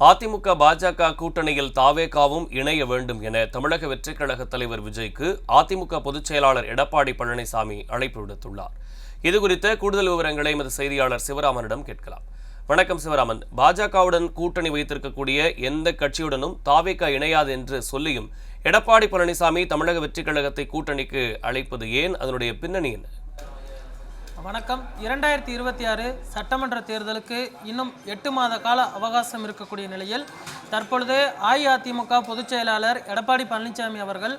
அதிமுக பாஜக கூட்டணியில் தாவேகாவும் இணைய வேண்டும் என தமிழக வெற்றிக் கழக தலைவர் விஜய்க்கு அதிமுக பொதுச் செயலாளர் எடப்பாடி பழனிசாமி அழைப்பு விடுத்துள்ளார். இதுகுறித்த கூடுதல் விவரங்களை எமது செய்தியாளர் சிவராமனிடம் கேட்கலாம். வணக்கம் சிவராமன். பாஜகவுடன் கூட்டணி வைத்திருக்கக்கூடிய எந்த கட்சியுடனும் தாவேகா இணையாது என்று சொல்லியும் எடப்பாடி பழனிசாமி தமிழக வெற்றிக் கழகத்தை கூட்டணிக்கு அழைப்பது ஏன்? அதனுடைய பின்னணி என்ன? வணக்கம். இரண்டாயிரத்தி இருபத்தி ஆறு சட்டமன்ற தேர்தலுக்கு இன்னும் எட்டு மாத கால அவகாசம் இருக்கக்கூடிய நிலையில் தற்பொழுது அஇஅதிமுக பொதுச் செயலாளர் எடப்பாடி பழனிசாமி அவர்கள்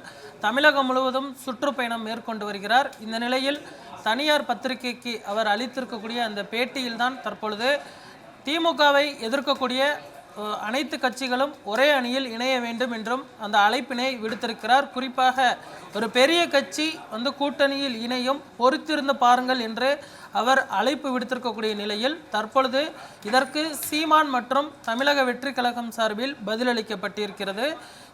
தமிழகம் முழுவதும் சுற்றுப்பயணம் மேற்கொண்டு வருகிறார். இந்த நிலையில் தனியார் பத்திரிகைக்கு அவர் அளித்திருக்கக்கூடிய அந்த பேட்டியில்தான் தற்பொழுது திமுகவை எதிர்க்கக்கூடிய அனைத்து கட்சிகளும் ஒரே அணியில் இணைய வேண்டும் என்றும் அந்த அழைப்பினை விடுத்திருக்கிறார். குறிப்பாக ஒரு பெரிய கட்சி வந்து கூட்டணியில் இணையும் பொறுத்திருந்து பாருங்கள் என்று அவர் அழைப்பு விடுத்திருக்கக்கூடிய நிலையில் தற்பொழுது இதற்கு சீமான் மற்றும் தமிழக வெற்றி கழகம் சார்பில் பதிலளிக்கப்பட்டிருக்கிறது.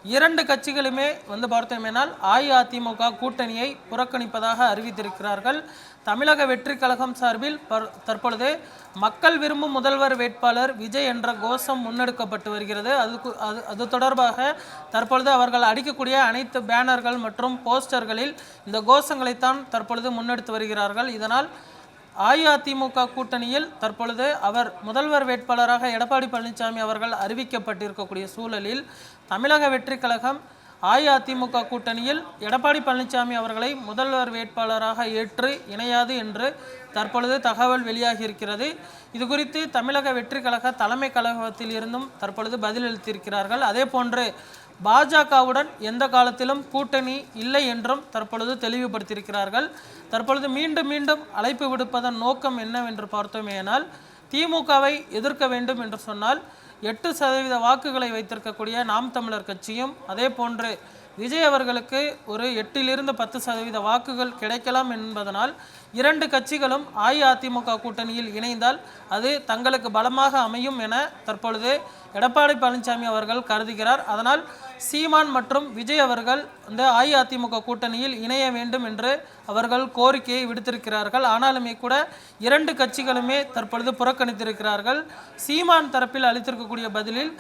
இரண்டு கட்சிகளுமே வந்து பார்த்தோமேனால் அஇஅதிமுக கூட்டணியை புறக்கணிப்பதாக அறிவித்திருக்கிறார்கள். தமிழக வெற்றி கழகம் சார்பில் பர்- தற்பொழுது மக்கள் விரும்பும் முதல்வர் வேட்பாளர் விஜய் என்ற கோஷம் முன்னெடுக்கப்பட்டு வருகிறது. அதுக்கு அது அது தொடர்பாக தற்பொழுது அவர்கள் அடிக்கக்கூடிய அனைத்து பேனர்கள் மற்றும் போஸ்டர்களில் இந்த கோஷங்களைத்தான் தற்பொழுது முன்னெடுத்து வருகிறார்கள். இதனால் அஇஅதிமுக கூட்டணியில் தற்பொழுது அவர் முதல்வர் வேட்பாளராக எடப்பாடி பழனிசாமி அவர்கள் அறிவிக்கப்பட்டிருக்கக்கூடிய சூழலில் தமிழக வெற்றி கழகம் அஇஅதிமுக கூட்டணியில் எடப்பாடி பழனிசாமி அவர்களை முதல்வர் வேட்பாளராக ஏற்று இணையாது என்று தற்பொழுது தகவல் வெளியாகி இருக்கிறது இது குறித்து தமிழக வெற்றி கழக தலைமை கழகத்தில் இருந்தும் தற்பொழுது பதிலளித்திருக்கிறார்கள். அதே போன்று பாஜகவுடன் எந்த காலத்திலும் கூட்டணி இல்லை என்றும் தற்பொழுது தெளிவுபடுத்தியிருக்கிறார்கள். தற்பொழுது மீண்டும் மீண்டும் அழைப்பு விடுப்பதன் நோக்கம் என்னவென்று பார்த்தோமேயானால் திமுகவை எதிர்க்க வேண்டும் என்று சொன்னால் எட்டு சதவீத வாக்குகளை வைத்திருக்கக்கூடிய நாம் தமிழர் கட்சியும் அதே போன்று விஜய் அவர்களுக்கு ஒரு எட்டிலிருந்து பத்து சதவீத வாக்குகள் கிடைக்கலாம் என்பதனால் இரண்டு கட்சிகளும் அஇஅதிமுக கூட்டணியில் இணைந்தால் அது தங்களுக்கு பலமாக அமையும் என தற்பொழுது எடப்பாடி பழனிசாமி அவர்கள் கருதுகிறார். அதனால் சீமான் மற்றும் விஜய் அவர்கள் இந்த அஇஅதிமுக கூட்டணியில் இணைய வேண்டும் என்று அவர்கள் கோரிக்கையை விடுத்திருக்கிறார்கள். ஆனாலுமே கூட இரண்டு கட்சிகளுமே தற்பொழுது புறக்கணித்திருக்கிறார்கள். சீமான் தரப்பில் அளித்திருக்கக்கூடிய பதிலில்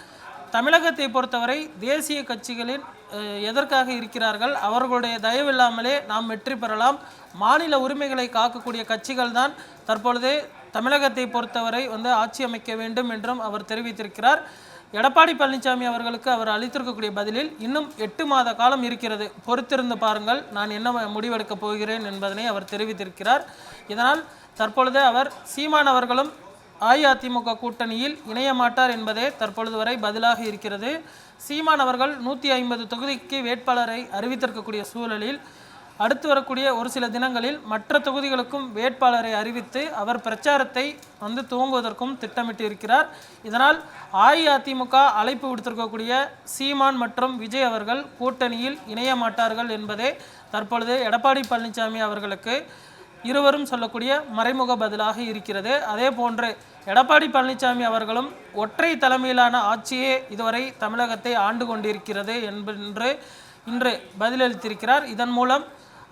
தமிழகத்தை பொறுத்தவரை தேசிய கட்சிகளின் எதற்காக இருக்கிறார்கள் அவர்களுடைய தயவில்லாமலே நாம் வெற்றி பெறலாம். மாநில உரிமைகளை காக்கக்கூடிய கட்சிகள் தான் தற்பொழுது தமிழகத்தை பொறுத்தவரை வந்து ஆட்சி அமைக்க வேண்டும் என்றும் அவர் தெரிவித்திருக்கிறார். எடப்பாடி பழனிசாமி அவர்களுக்கு அவர் அளித்திருக்கக்கூடிய பதிலில் இன்னும் எட்டு மாத காலம் இருக்கிறது. பொறுத்திருந்து பாருங்கள் நான் என்ன முடிவெடுக்கப் போகிறேன் என்பதனை அவர் தெரிவித்திருக்கிறார். இதனால் தற்பொழுது அவர் சீமான் அவர்களும் அஇஅதிமுக கூட்டணியில் இணைய மாட்டார் என்பதே தற்பொழுது வரை பதிலாக இருக்கிறது. சீமான் அவர்கள் நூற்றி ஐம்பது தொகுதிக்கு வேட்பாளரை அறிவித்திருக்கக்கூடிய சூழலில் அடுத்து வரக்கூடிய ஒரு சில தினங்களில் மற்ற தொகுதிகளுக்கும் வேட்பாளரை அறிவித்து அவர் பிரச்சாரத்தை வந்து துவங்குவதற்கும் திட்டமிட்டு இருக்கிறார். இதனால் அஇஅதிமுக அழைப்பு விடுத்திருக்கக்கூடிய சீமான் மற்றும் விஜய் அவர்கள் கூட்டணியில் இணைய மாட்டார்கள் என்பதே தற்பொழுது எடப்பாடி பழனிசாமி அவர்களுக்கு இருவரும் சொல்லக்கூடிய மறைமுக பதிலாக இருக்கிறது. அதே போன்று எடப்பாடி பழனிசாமி அவர்களும் ஒற்றை தலைமையிலான ஆட்சியே இதுவரை தமிழகத்தை ஆண்டு கொண்டிருக்கிறது என்பென்று இன்று பதிலளித்திருக்கிறார். இதன் மூலம்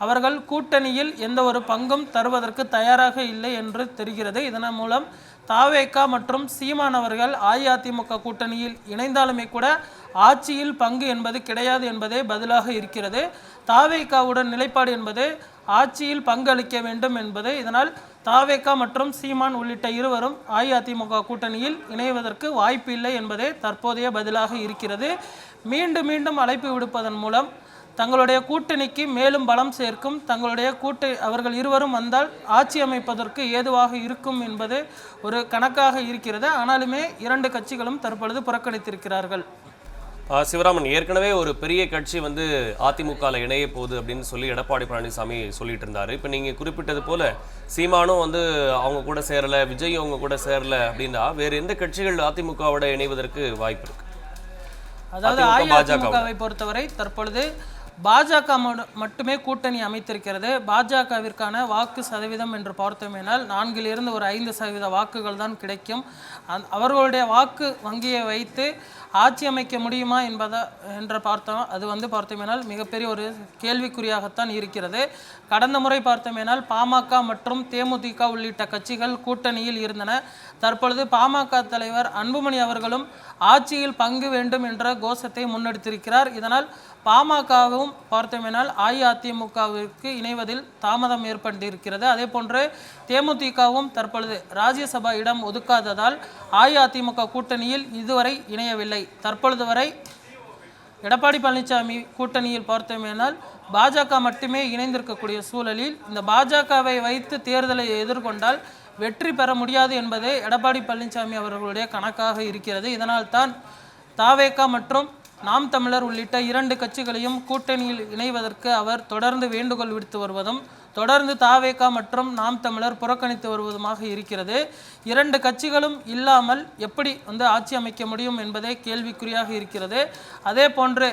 அவர்கள் கூட்டணியில் எந்த ஒரு பங்கும் தருவதற்கு தயாராக இல்லை என்று தெரிகிறது. இதன் மூலம் தாவேகா மற்றும் சீமான் அவர்கள் அஇஅதிமுக கூட்டணியில் இணைந்தாலுமே கூட ஆட்சியில் பங்கு என்பது கிடையாது என்பதே பதிலாக இருக்கிறது. தாவேக்காவுடன் நிலைப்பாடு என்பது ஆட்சியில் பங்களிக்க வேண்டும் என்பதை இதனால் தாவேகா மற்றும் சீமான் உள்ளிட்ட இருவரும் அஇஅதிமுக கூட்டணியில் இணைவதற்கு வாய்ப்பு இல்லை என்பதே தற்போதைய பதிலாக இருக்கிறது. மீண்டும் மீண்டும் அழைப்பு விடுப்பதன் மூலம் தங்களுடைய கூட்டணிக்கு மேலும் பலம் சேர்க்கும் தங்களுடைய கூட்டு அவர்கள் இருவரும் வந்தால் ஆட்சி அமைப்பதற்கு ஏதுவாக இருக்கும் என்பது ஒரு கணக்காக இருக்கிறது. ஆனாலுமே இரண்டு கட்சிகளும் தற்பொழுது புறக்கணித்திருக்கிறார்கள். சிவராமன் ஏற்கனவே ஒரு பெரிய கட்சி வந்து அதிமுகவில் இணைய போகுது அப்படின்னு சொல்லி எடப்பாடி பழனிசாமி சொல்லிட்டு இருந்தாரு. இப்போ நீங்கள் குறிப்பிட்டது போல சீமானும் வந்து அவங்க கூட சேரல விஜய் அவங்க கூட சேரல அப்படின்னா வேற எந்த கட்சிகள் அதிமுகவோட இணைவதற்கு வாய்ப்பு இருக்கு? அதாவது அஇஅதிமுகவை பொறுத்தவரை தற்பொழுது பாஜக மட்டுமே கூட்டணி அமைத்திருக்கிறது. பாஜகவிற்கான வாக்கு சதவீதம் என்று பார்த்தோமேனால் நான்கிலிருந்து ஒரு ஐந்து சதவீத வாக்குகள் தான் கிடைக்கும். அந் அவர்களுடைய வாக்கு வங்கியை வைத்து ஆட்சி அமைக்க முடியுமா என்பதை என்று பார்த்தோம். அது வந்து பார்த்தோமேனால் மிகப்பெரிய ஒரு கேள்விக்குறியாகத்தான் இருக்கிறது. கடந்த முறை பார்த்தோமேனால் பாமக மற்றும் தேமுதிக உள்ளிட்ட கட்சிகள் கூட்டணியில் இருந்தன. தற்பொழுது பாமக தலைவர் அன்புமணி அவர்களும் ஆட்சியில் பங்கு வேண்டும் என்ற கோஷத்தை முன்னெடுத்திருக்கிறார். இதனால் பாமகவும் பார்த்தோமேனால் அஇஅதிமுகவிற்கு இணைவதில் தாமதம் ஏற்பட்டிருக்கிறது. அதே போன்று தேமுதிகவும் தற்பொழுது ராஜ்யசபா இடம் ஒதுக்காததால் அஇஅதிமுக கூட்டணியில் இதுவரை இணையவில்லை. தற்பொழுது வரை எடப்பாடி பழனிசாமி கூட்டணியில் பார்த்தோமேனால் பாஜக மட்டுமே இணைந்திருக்கக்கூடிய சூழலில் இந்த பாஜகவை வைத்து தேர்தலை எதிர்கொண்டால் வெற்றி பெற முடியாது என்பதே எடப்பாடி பழனிசாமி அவர்களுடைய கணக்காக இருக்கிறது. இதனால் தான் தாவேகா மற்றும் நாம் தமிழர் உள்ளிட்ட இரண்டு கட்சிகளையும் கூட்டணியில் இணைவதற்கு அவர் தொடர்ந்து வேண்டுகோள் விடுத்து வருவதும் தொடர்ந்து தாவேகா மற்றும் நாம் தமிழர் புறக்கணித்து வருவதுமாக இருக்கிறது. இரண்டு கட்சிகளும் இல்லாமல் எப்படி வந்து ஆட்சி அமைக்க முடியும் என்பதே கேள்விக்குறியாக இருக்கிறது. அதே போன்று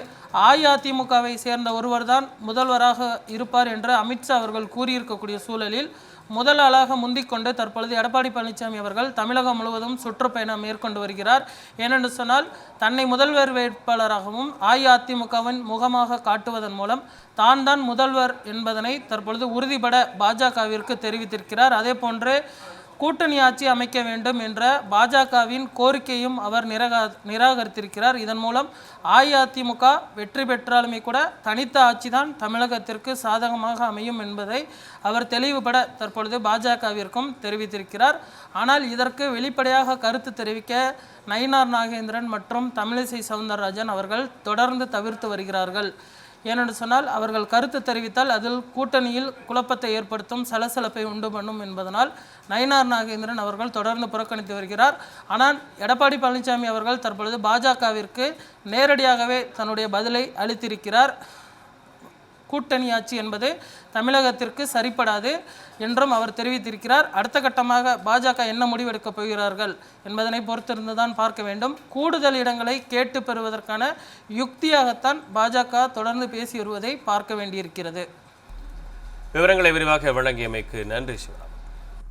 அஇஅதிமுகவை சேர்ந்த ஒருவர்தான் முதல்வராக இருப்பார் என்று அமித்ஷா அவர்கள் கூறியிருக்கக்கூடிய சூழலில் முதல் ஆளாக முந்திக்கொண்டு தற்பொழுது எடப்பாடி பழனிசாமி அவர்கள் தமிழகம் முழுவதும் சுற்றுப்பயணம் மேற்கொண்டு வருகிறார். ஏனென்று சொன்னால் தன்னை முதல்வர் வேட்பாளராகவும் அஇஅதிமுகவின் முகமாக காட்டுவதன் மூலம் தான் தான் முதல்வர் என்பதனை தற்பொழுது உறுதிபட பாஜகவிற்கு தெரிவித்திருக்கிறார். அதே போன்று கூட்டணி ஆட்சி அமைக்க வேண்டும் என்ற பாஜகவின் கோரிக்கையும் அவர் நிராக நிராகரித்திருக்கிறார். இதன் மூலம் அஇஅதிமுக வெற்றி பெற்றாலுமே கூட தனித்த ஆட்சி தான் தமிழகத்திற்கு சாதகமாக அமையும் என்பதை அவர் தெளிவுபட தற்பொழுது பாஜகவிற்கும் தெரிவித்திருக்கிறார். ஆனால் இதற்கு வெளிப்படையாக கருத்து தெரிவிக்க நயினார் நாகேந்திரன் மற்றும் தமிழிசை சவுந்தரராஜன் அவர்கள் தொடர்ந்து தவிர்த்து வருகிறார்கள். ஏனென்று சொன்னால் அவர்கள் கருத்து தெரிவித்தால் அதில் கூட்டணியில் குழப்பத்தை ஏற்படுத்தும் சலசலப்பை உண்டு பண்ணும் என்பதனால் நயினார் நாகேந்திரன் அவர்கள் தொடர்ந்து புறக்கணித்து வருகிறார். ஆனால் எடப்பாடி பழனிசாமி அவர்கள் தற்பொழுது பாஜகவிற்கு நேரடியாகவே தன்னுடைய பதிலை அளித்திருக்கிறார். கூட்டணி ஆட்சி என்பது தமிழகத்திற்கு சரிப்படாது என்றும் அவர் தெரிவித்திருக்கிறார். அடுத்த கட்டமாக பாஜக என்ன முடிவெடுக்கப் போகிறார்கள் என்பதனை பொறுத்திருந்துதான் பார்க்க வேண்டும். கூடுதல் இடங்களை கேட்டு பெறுவதற்கான யுக்தியாகத்தான் பாஜக தொடர்ந்து பேசி வருவதை பார்க்க வேண்டியிருக்கிறது. விவரங்களை விரிவாக வழங்கியமைக்கு நன்றி சிவராம்